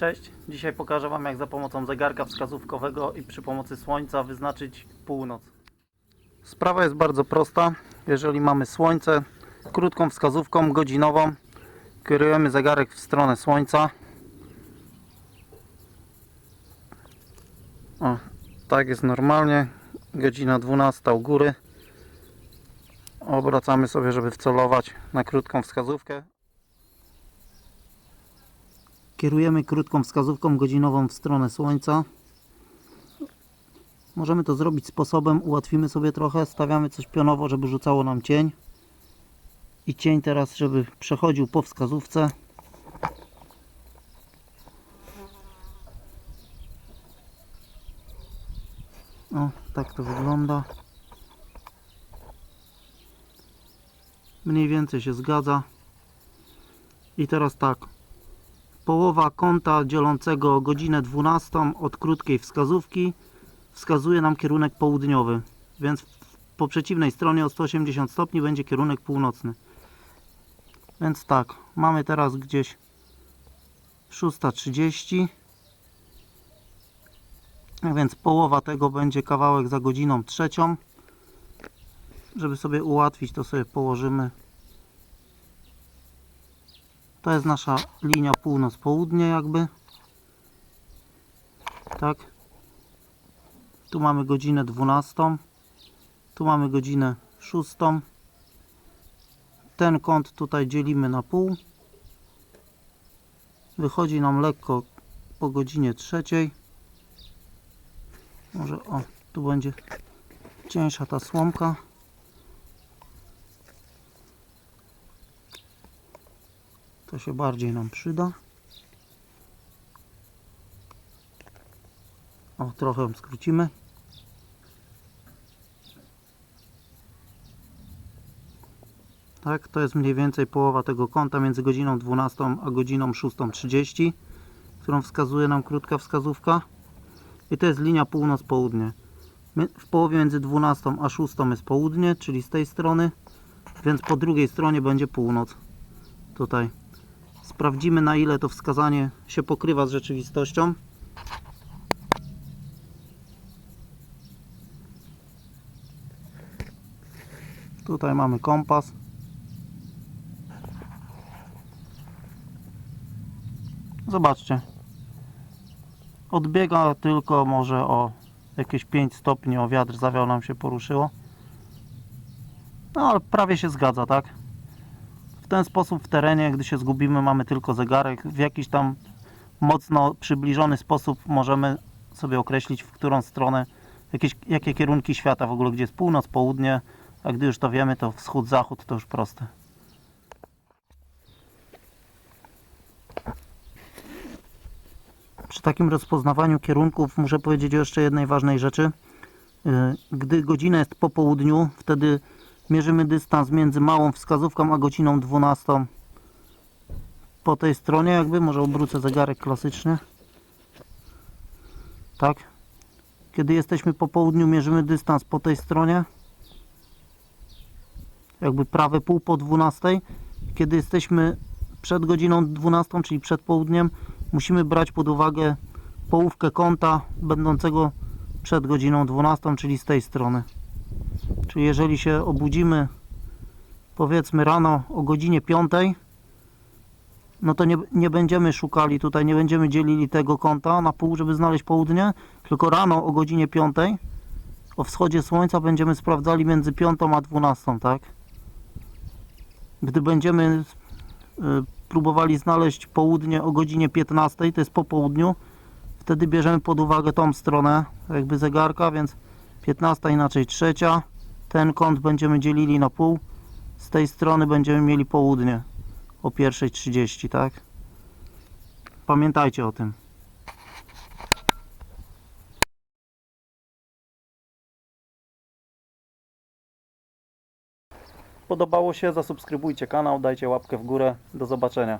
Cześć, dzisiaj pokażę Wam jak za pomocą zegarka wskazówkowego i przy pomocy słońca wyznaczyć północ. Sprawa jest bardzo prosta. Jeżeli mamy słońce, krótką wskazówką godzinową kierujemy zegarek w stronę słońca. O, tak jest normalnie. Godzina 12 u góry. Obracamy sobie, żeby wcelować na krótką wskazówkę. Kierujemy krótką wskazówką godzinową w stronę słońca. Możemy to zrobić sposobem, ułatwimy sobie trochę, stawiamy coś pionowo, żeby rzucało nam cień. I cień teraz, żeby przechodził po wskazówce. O, tak to wygląda. Mniej więcej się zgadza. I teraz tak. Połowa kąta dzielącego godzinę 12 od krótkiej wskazówki wskazuje nam kierunek południowy. Więc po przeciwnej stronie o 180 stopni będzie kierunek północny. Więc tak, mamy teraz gdzieś 6.30. A więc połowa tego będzie kawałek za godziną trzecią. Żeby sobie ułatwić, to sobie położymy. To jest nasza linia północ-południe jakby. Tak. Tu mamy godzinę 12. Tu mamy godzinę 6. Ten kąt tutaj dzielimy na pół. Wychodzi nam lekko po godzinie trzeciej. Może o, tu będzie cieńsza ta słomka. To się bardziej nam przyda. O, trochę ją skrócimy. Tak, to jest mniej więcej połowa tego kąta między godziną 12 a godziną 6.30, którą wskazuje nam krótka wskazówka. I to jest linia północ-południe. W połowie między 12 a 6 jest południe, czyli z tej strony, więc po drugiej stronie będzie północ. Tutaj. Sprawdzimy na ile to wskazanie się pokrywa z rzeczywistością. Tutaj mamy kompas. Zobaczcie. Odbiega tylko może o jakieś 5 stopni, o wiatr zawiał nam się poruszyło. No ale prawie się zgadza, tak? Ten sposób w terenie, gdy się zgubimy, mamy tylko zegarek. W jakiś tam mocno przybliżony sposób możemy sobie określić, w którą stronę, jakieś, jakie kierunki świata w ogóle, gdzie jest północ, południe, a gdy już to wiemy, to wschód, zachód to już proste. Przy takim rozpoznawaniu kierunków muszę powiedzieć o jeszcze jednej ważnej rzeczy. Yy, Gdy godzina jest po południu, wtedy mierzymy dystans między małą wskazówką a godziną 12. Po tej stronie jakby, może obrócę zegarek klasycznie. Tak. Kiedy jesteśmy po południu, mierzymy dystans po tej stronie. Jakby prawe pół po 12. Kiedy jesteśmy przed godziną 12, czyli przed południem, musimy brać pod uwagę połówkę kąta będącego przed godziną 12, czyli z tej strony. Czyli jeżeli się obudzimy powiedzmy rano o godzinie 5, no to nie, nie będziemy szukali tutaj, nie będziemy dzielili tego kąta na pół, żeby znaleźć południe, tylko rano o godzinie 5 o wschodzie słońca będziemy sprawdzali między 5 a 12, tak? Gdy będziemy y, próbowali znaleźć południe o godzinie 15, to jest po południu, wtedy bierzemy pod uwagę tą stronę jakby zegarka, więc 15 inaczej trzecia, ten kąt będziemy dzielili na pół, z tej strony będziemy mieli południe o 1.30, tak? Pamiętajcie o tym. Podobało się? Zasubskrybujcie kanał, dajcie łapkę w górę. Do zobaczenia.